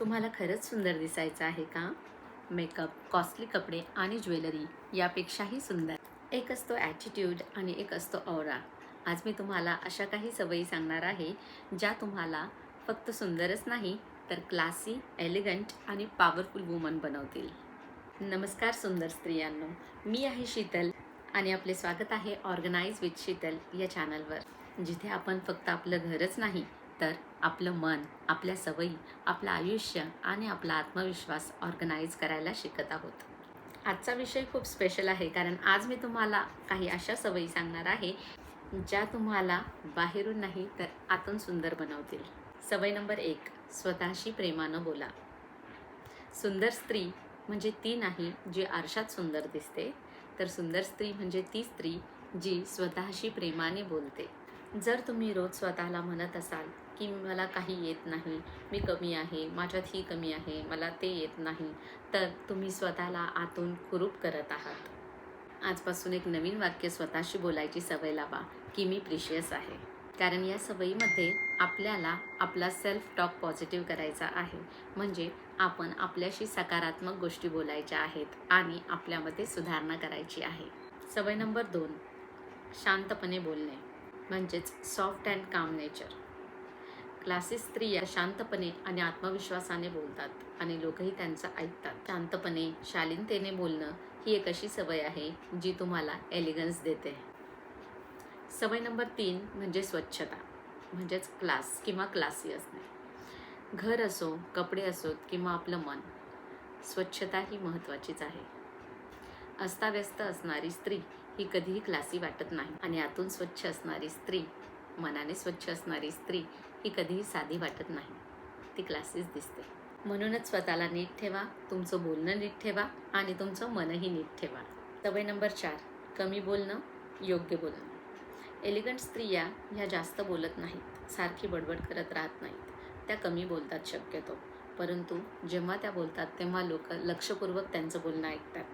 तुम्हाला खरंच सुंदर दिसायचं आहे का? मेकअप कॉस्टली कपडे आणि ज्वेलरी यापेक्षाही सुंदर. एक असतो ॲटिट्यूड आणि एक असतो औरा आज मी तुम्हाला अशा काही सवयी सांगणार आहे ज्या तुम्हाला फक्त सुंदरच नाही तर क्लासी एलिगंट आणि पॉवरफुल वुमन बनवतील. नमस्कार सुंदर स्त्रियांनो मी आहे शीतल आणि आपले स्वागत आहे ऑर्गनाईज विथ शीतल या चॅनलवर जिथे आपण फक्त आपलं घरच नाही तर आपलं मन आपल्या सवयी आपलं आयुष्य आणि आपला आत्मविश्वास ऑर्गनाईज करायला शिकत आहोत. आजचा विषय खूप स्पेशल आहे कारण आज मी तुम्हाला काही अशा सवयी सांगणार आहे ज्या तुम्हाला बाहेरून नाही तर आतून सुंदर बनवतील. सवय नंबर एक स्वतःशी प्रेमानं बोला. सुंदर स्त्री म्हणजे ती नाही जी आरशात सुंदर दिसते तर सुंदर स्त्री म्हणजे ती स्त्री जी स्वतःशी प्रेमाने बोलते. जर तुम्ही रोज स्वतःला म्हणत असाल की मला काही येत नाही मी कमी आहे माझ्यात ही कमी आहे मला ते येत नाही तर तुम्ही स्वतःला आतून कुरूप करत आहात. आजपासून एक नवीन वाक्य स्वतःशी बोलायची सवय लावा की मी प्रिशियस आहे. कारण या सवयीमध्ये आपल्याला आपला सेल्फ टॉक पॉझिटिव्ह करायचा आहे. म्हणजे आपण आपल्याशी सकारात्मक गोष्टी बोलायच्या आहेत आणि आपल्यामध्ये सुधारणा करायची आहे. सवय नंबर दोन शांतपणे बोलणे. म्हणजेच soft and calm nature. Classes स्त्रिया शांतपणे आणि आत्मविश्वासाने बोलतात आणि लोकही त्यांचं ऐकतात. शांतपणे शालीनतेने बोलणं ही एक अशी सवय आहे जी तुम्हाला एलिगन्स देते. सवय नंबर तीन म्हणजे स्वच्छता म्हणजेच क्लास किंवा क्लासी असणे. घर असो कपडे असोत किंवा आपलं मन स्वच्छता ही महत्त्वाचीच आहे. अस्ताव्यस्त असणारी स्त्री ही कधीही क्लासी वाटत नाही. आणि आतून स्वच्छ असणारी स्त्री मनाने स्वच्छ असणारी स्त्री ही कधीही साधी वाटत नाही. ती क्लासीस दिसते. म्हणूनच स्वतःला नीट ठेवा तुमचं बोलणं नीट ठेवा आणि तुमचं मनही नीट ठेवा. सवय नंबर चार कमी बोलणं योग्य बोलणं. एलिगंट स्त्रिया ह्या जास्त बोलत नाहीत सारखी बडबड करत राहत नाहीत. त्या कमी बोलतात शक्यतो. परंतु जेव्हा त्या बोलतात तेव्हा लोक लक्षपूर्वक त्यांचं बोलणं ऐकतात.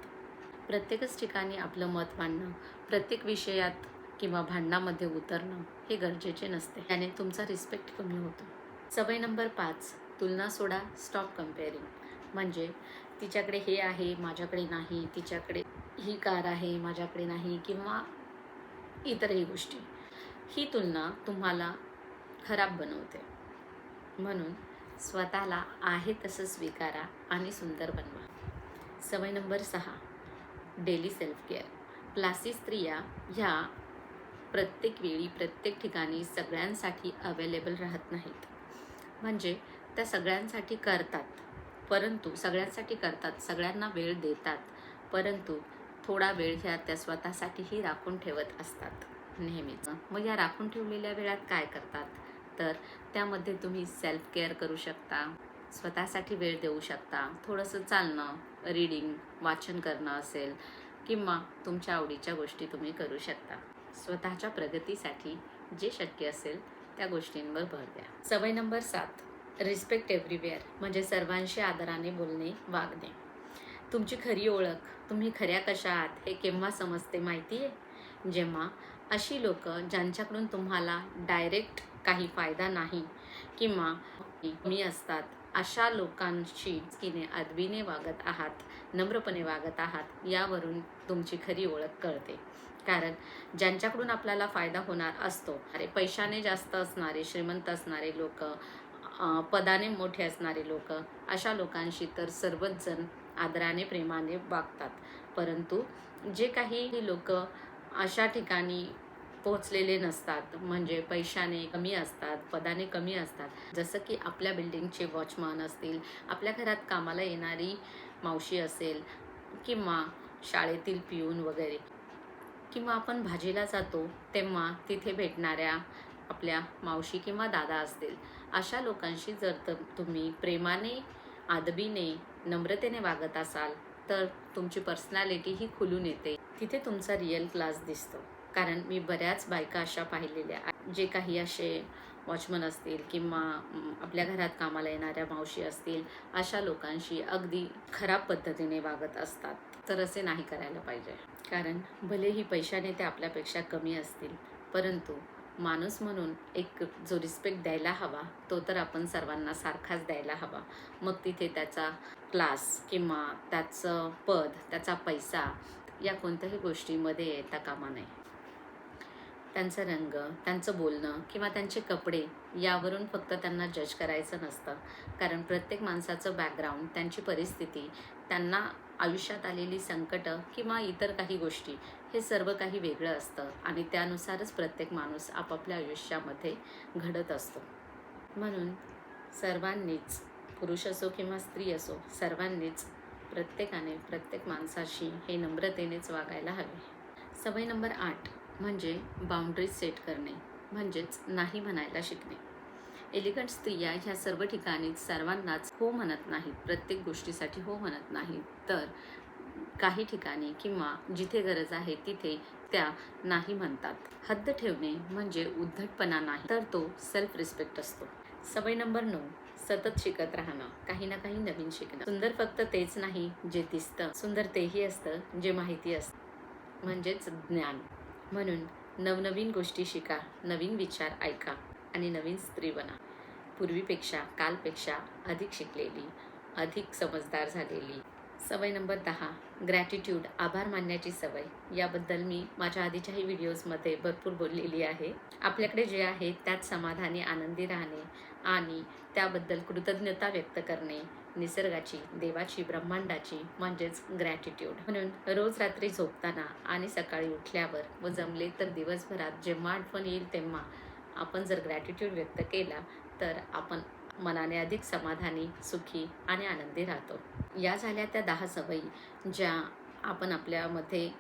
प्रत्येकच ठिकाणी आपलं मत मांडणं प्रत्येक विषयात किंवा भांडणामध्ये उतरणं हे गरजेचे नसते. त्याने तुमचा रिस्पेक्ट कमी होतो. सवय नंबर पाच तुलना सोडा स्टॉप कम्पेअरिंग म्हणजे तिच्याकडे हे आहे माझ्याकडे नाही तिच्याकडे ही कार आहे माझ्याकडे नाही किंवा इतरही गोष्टी. ही तुलना तुम्हाला खराब बनवते. म्हणून स्वतःला आहे तसं स्वीकारा आणि सुंदर बनवा. सवय नंबर सहा डेली सेल्फ केअर. क्लासी स्त्रिया ह्या प्रत्येक वेळी प्रत्येक ठिकाणी सगळ्यांसाठी अवेलेबल राहत नाहीत. म्हणजे त्या सगळ्यांसाठी करतात. परंतु सगळ्यांसाठी करतात सगळ्यांना वेळ देतात. परंतु थोडा वेळ ह्या त्या स्वतःसाठीही राखून ठेवत असतात नेहमीच मग या राखून ठेवलेल्या वेळात काय करतात? तर त्यामध्ये तुम्ही सेल्फ केअर करू शकता. स्वतःसाठी वेळ देऊ शकता. थोडंसं चालणं रीडिंग वाचन करणं असेल किंवा तुमच्या आवडीच्या गोष्टी तुम्ही करू शकता. स्वतःच्या प्रगतीसाठी जे शक्य असेल त्या गोष्टींवर भर द्या. सवय नंबर सात रिस्पेक्ट एव्हरीवेअर म्हणजे सर्वांशी आदराने बोलणे वागणे. तुमची खरी ओळख तुम्ही खऱ्या कशा आहात हे केव्हा समजते माहिती आहे? जेव्हा अशी लोक ज्यांच्याकडून तुम्हाला डायरेक्ट काही फायदा नाही किंवा कमी असतात अशा लोकांशी किने अदबीने वागत आहात नम्रपणे वागत आहात यावरून तुमची खरी ओळख कळते. कारण ज्यांच्याकडून आपल्याला फायदा होणार असतो अरे पैशाने जास्त असणारे श्रीमंत असणारे लोक पदाने मोठे असणारे लोक अशा लोकांशी तर सर्वच जण आदराने प्रेमाने वागतात. परंतु जे काही लोक अशा ठिकाणी पोहोचलेले नसतात. म्हणजे पैशाने कमी असतात पदाने कमी असतात. जसं की आपल्या बिल्डिंगचे वॉचमन असतील आपल्या घरात कामाला येणारी मावशी असेल किंवा शाळेतील पिऊन वगैरे किंवा आपण भाजीला जातो तेव्हा तिथे भेटणाऱ्या आपल्या मावशी किंवा दादा असतील. अशा लोकांशी जर तर तुम्ही प्रेमाने आदबीने नम्रतेने वागत असाल तर तुमची पर्सनॅलिटी ही खुलून येते. तिथे तुमचा रिअल क्लास दिसतो. कारण मी बऱ्याच बायका अशा पाहिलेल्या जे काही असे वॉचमन असतील किंवा आपल्या घरात कामाला येणाऱ्या मावशी असतील अशा लोकांशी अगदी खराब पद्धतीने वागत असतात. तर असे नाही करायला पाहिजे. कारण भलेही पैशाने ते आपल्यापेक्षा कमी असतील परंतु माणूस म्हणून एक जो रिस्पेक्ट द्यायला हवा तो तर आपण सर्वांना सारखाच द्यायला हवा. मग तिथे त्याचा क्लास किंवा त्याचं पद त्याचा पैसा या कोणत्याही गोष्टीमध्ये येता कामा नये. त्यांचा रंग त्यांचं बोलणं किंवा त्यांचे कपडे यावरून फक्त त्यांना जज करायचं नसतं. कारण प्रत्येक माणसाचं बॅकग्राऊंड त्यांची परिस्थिती त्यांना आयुष्यात आलेली संकटं किंवा इतर काही गोष्टी हे सर्व काही वेगळं असतं आणि त्यानुसारच प्रत्येक माणूस आपापल्या आयुष्यामध्ये घडत असतो. म्हणून सर्वांनीच पुरुष असो किंवा स्त्री असो सर्वांनीच प्रत्येकाने प्रत्येक माणसाशी हे नम्रतेनेच वागायला हवे. सवय नंबर आठ. म्हणजे बाउंड्रीज सेट करणे म्हणजेच नाही म्हणायला शिकणे. एलिगंट स्त्रिया ह्या सर्व ठिकाणी सर्वांनाच हो म्हणत नाहीत प्रत्येक गोष्टीसाठी हो म्हणत नाहीत. तर काही ठिकाणी किंवा जिथे गरज आहे तिथे त्या नाही म्हणतात. हद्द ठेवणे म्हणजे उद्धटपणा नाही तर तो सेल्फ रिस्पेक्ट असतो. सवय नंबर नऊ सतत शिकत राहणं. काही ना काही नवीन शिकणं. सुंदर फक्त तेच नाही जे दिसतं. सुंदर तेही असतं जे माहिती असतं. म्हणजेच ज्ञान. म्हणून नवनवीन गोष्टी शिका नवीन विचार ऐका आणि नवीन स्त्री बना. पूर्वीपेक्षा कालपेक्षा अधिक शिकलेली अधिक समजदार झालेली. सवय नंबर दहा ग्रॅटिट्यूड आभार मानण्याची सवय. याबद्दल मी माझ्या आधीच्याही व्हिडिओजमध्ये भरपूर बोललेली आहे. आपल्याकडे जे आहे त्यात समाधानी आनंदी राहणे आणि त्याबद्दल कृतज्ञता व्यक्त करणे. निसर्गाची देवाची ब्रह्मांडाची म्हणजेच ग्रॅटिट्यूड म्हणून रोज रात्री झोपताना आणि सकाळी उठल्यावर व जमले तर दिवसभरात जेव्हा आठवण येईल तेव्हा आपण जर ग्रॅटिट्यूड व्यक्त केला तर आपण मनाने अधिक समाधानी सुखी आणि आनंदी राहतो. या झाल्या त्या दहा सवयी ज्या आपण आपल्यामध्ये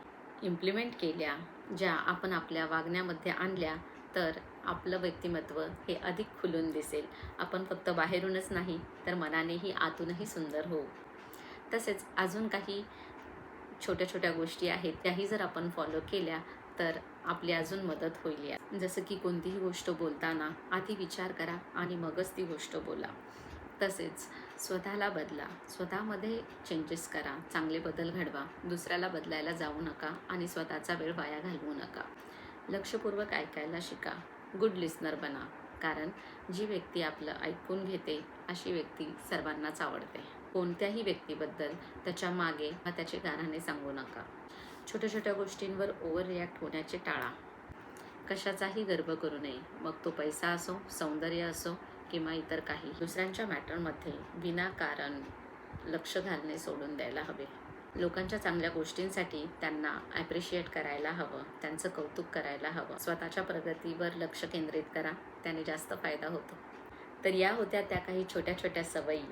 इम्प्लिमेंट केल्या ज्या आपण आपल्या वागण्यामध्ये आणल्या तर आपलं व्यक्तिमत्व हे अधिक खुलून दिसेल. आपण फक्त बाहेरूनच नाही तर मनानेही आतूनही सुंदर होऊ. तसेच अजून काही छोट्या छोट्या गोष्टी आहेत त्याही जर आपण फॉलो केल्या तर आपली अजून मदत होईल या जसं की कोणतीही गोष्ट बोलताना आधी विचार करा आणि मगच ती गोष्ट बोला. तसेच स्वतःला बदला. स्वतःमध्ये चेंजेस करा. चांगले बदल घडवा. दुसऱ्याला बदलायला जाऊ नका आणि स्वतःचा वेळ वाया घालवू नका. लक्षपूर्वक ऐकायला शिका. गुड लिस्नर बना. कारण जी व्यक्ती आपलं ऐकून घेते अशी व्यक्ती सर्वांनाच आवडते. कोणत्याही व्यक्तीबद्दल त्याच्यामागे व त्याचे गाराने सांगू नका. छोट्या छोट्या गोष्टींवर ओव्हर रिॲक्ट होण्याचे टाळा. कशाचाही गर्व करू नये. मग तो पैसा असो सौंदर्य असो किंवा इतर काही दुसऱ्यांच्या मॅटरमध्ये विनाकारण लक्ष घालणे सोडून द्यायला हवे. लोकांच्या चांगल्या गोष्टींसाठी त्यांना ॲप्रिशिएट करायला हवं त्यांचं कौतुक करायला हवं. स्वतःच्या प्रगतीवर लक्ष केंद्रित करा त्याने जास्त फायदा होतो. तर या होत्या त्या काही छोट्या छोट्या सवयी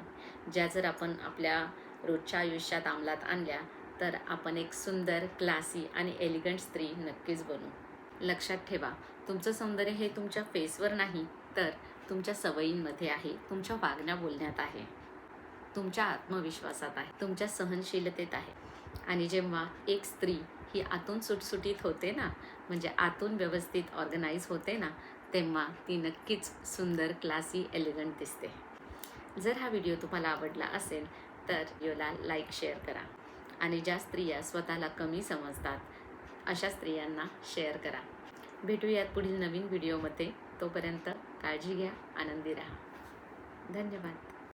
ज्या जर आपण आपल्या रोजच्या आयुष्यात अंमलात आणल्या तर आपण एक सुंदर क्लासी आणि एलिगंट स्त्री नक्कीच बनू. लक्षात ठेवा तुमचं सौंदर्य हे तुमच्या फेसवर नाही तर तुमच्या सवयींमध्ये आहे तुमच्या वागण्या बोलण्यात आहे. तुमच्या आत्मविश्वासात आहे तुमच्या सहनशीलतेत आहे. आणि जेव्हा एक स्त्री ही आतून सुटसुटीत होते ना म्हणजे आतून व्यवस्थित ऑर्गनाईज होते ना तेव्हा ती नक्कीच सुंदर क्लासी एलिगंट दिसते. जर हा व्हिडिओ तुम्हाला आवडला असेल तर व्हिडिओला लाईक शेअर करा. आणि ज्या स्त्रिया स्वतःला कमी समजतात अशा स्त्रियांना शेअर करा. भेटूयात पुढील नवीन व्हिडिओमध्ये तोपर्यंत काळजी घ्या आनंदी राहा. धन्यवाद.